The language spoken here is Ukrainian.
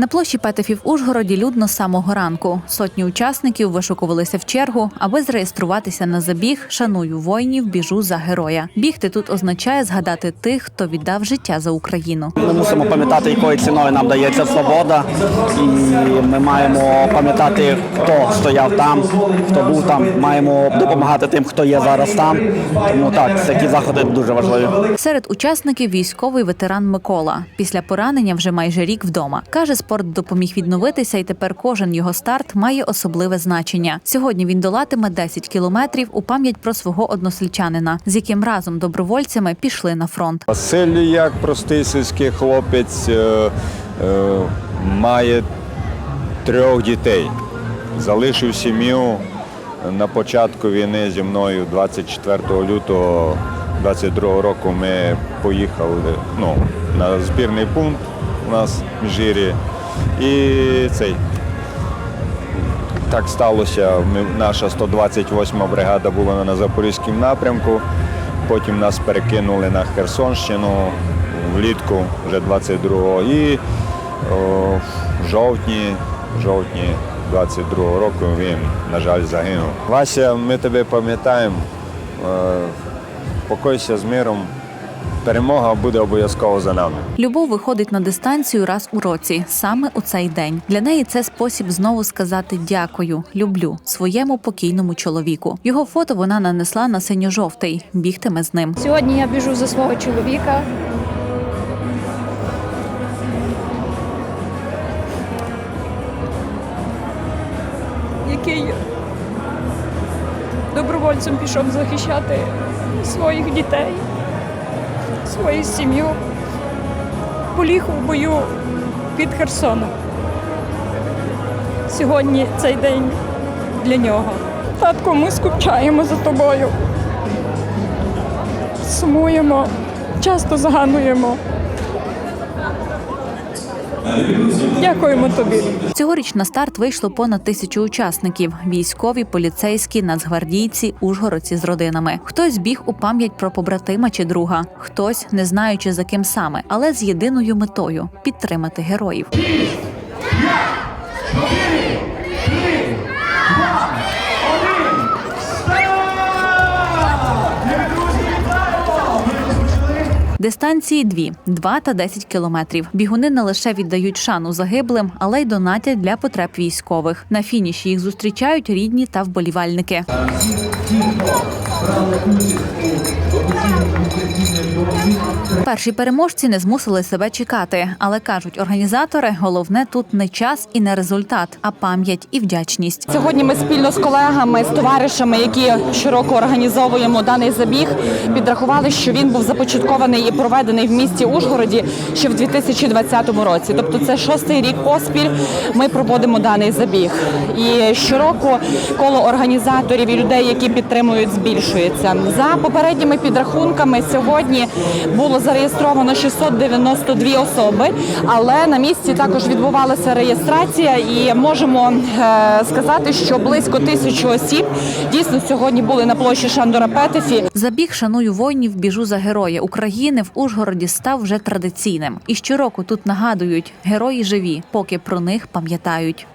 На площі Петефів Ужгороді людно з самого ранку. Сотні учасників вишукувалися в чергу, аби зареєструватися на забіг Шаную воїнів, біжу за героя. Бігти тут означає згадати тих, хто віддав життя за Україну. Ми мусимо пам'ятати, якою ціною нам дається свобода, і ми маємо пам'ятати, хто стояв там, хто був там. Маємо допомагати тим, хто є зараз там. Тому так, такі заходи дуже важливі. Серед учасників військовий ветеран Микола. Після поранення вже майже рік вдома. Каже, спорт допоміг відновитися, і тепер кожен його старт має особливе значення. Сьогодні він долатиме 10 кілометрів у пам'ять про свого односельчанина, з яким разом добровольцями пішли на фронт. Василь, як простий сільський хлопець, е, е, має трьох дітей. Залишив сім'ю на початку війни зі мною 24 лютого 22 року ми поїхали ну, на збірний пункт у нас в Міжирі. І цей так сталося. Наша 128 бригада була на Запорізькому напрямку. Потім нас перекинули на Херсонщину влітку вже 22-го. І о, в жовтні, жовтні 22-го року він, на жаль, загинув. Вася, ми тебе пам'ятаємо. Е, Покойся з миром. Перемога буде обов'язково за нами. Любов виходить на дистанцію раз у році, саме у цей день. Для неї це спосіб знову сказати дякую, люблю своєму покійному чоловіку. Його фото вона нанесла на синьо-жовтий. Бігтиме з ним. Сьогодні я біжу за свого чоловіка. Який добровольцем пішов захищати своїх дітей, свою сім'ю. Поліг у бою під Херсоном. Сьогодні цей день для нього. Татко, ми скучаємо за тобою сумуємо, часто загадуємо. Дякуємо тобі. Цьогоріч на старт вийшло понад тисячу учасників: військові, поліцейські, нацгвардійці, ужгородці з родинами. Хтось біг у пам'ять про побратима чи друга, хтось не знаючи за ким саме, але з єдиною метою підтримати героїв. Дистанції дві 2 та 10 кілометрів. Бігуни не лише віддають шану загиблим, але й донатять для потреб військових. На фініші їх зустрічають рідні та вболівальники. Перші переможці не змусили себе чекати, але кажуть організатори, головне тут не час і не результат, а пам'ять і вдячність. Сьогодні ми спільно з колегами, з товаришами, які щороку організовуємо даний забіг, підрахували, що він був започаткований і проведений в місті Ужгороді ще в 2020 році. Тобто, це шостий рік поспіль. Ми проводимо даний забіг. І щороку коло організаторів і людей, які підтримують, збільшується. За попередніми підрахунками сьогодні було зареєстровано 692 особи, але на місці також відбувалася реєстрація, і можемо е, сказати, що близько тисячі осіб дійсно сьогодні були на площі Шандора Петефі. Забіг шаную воїнів, біжу за героя України в Ужгороді став вже традиційним. І щороку тут нагадують, герої живі, поки про них пам'ятають.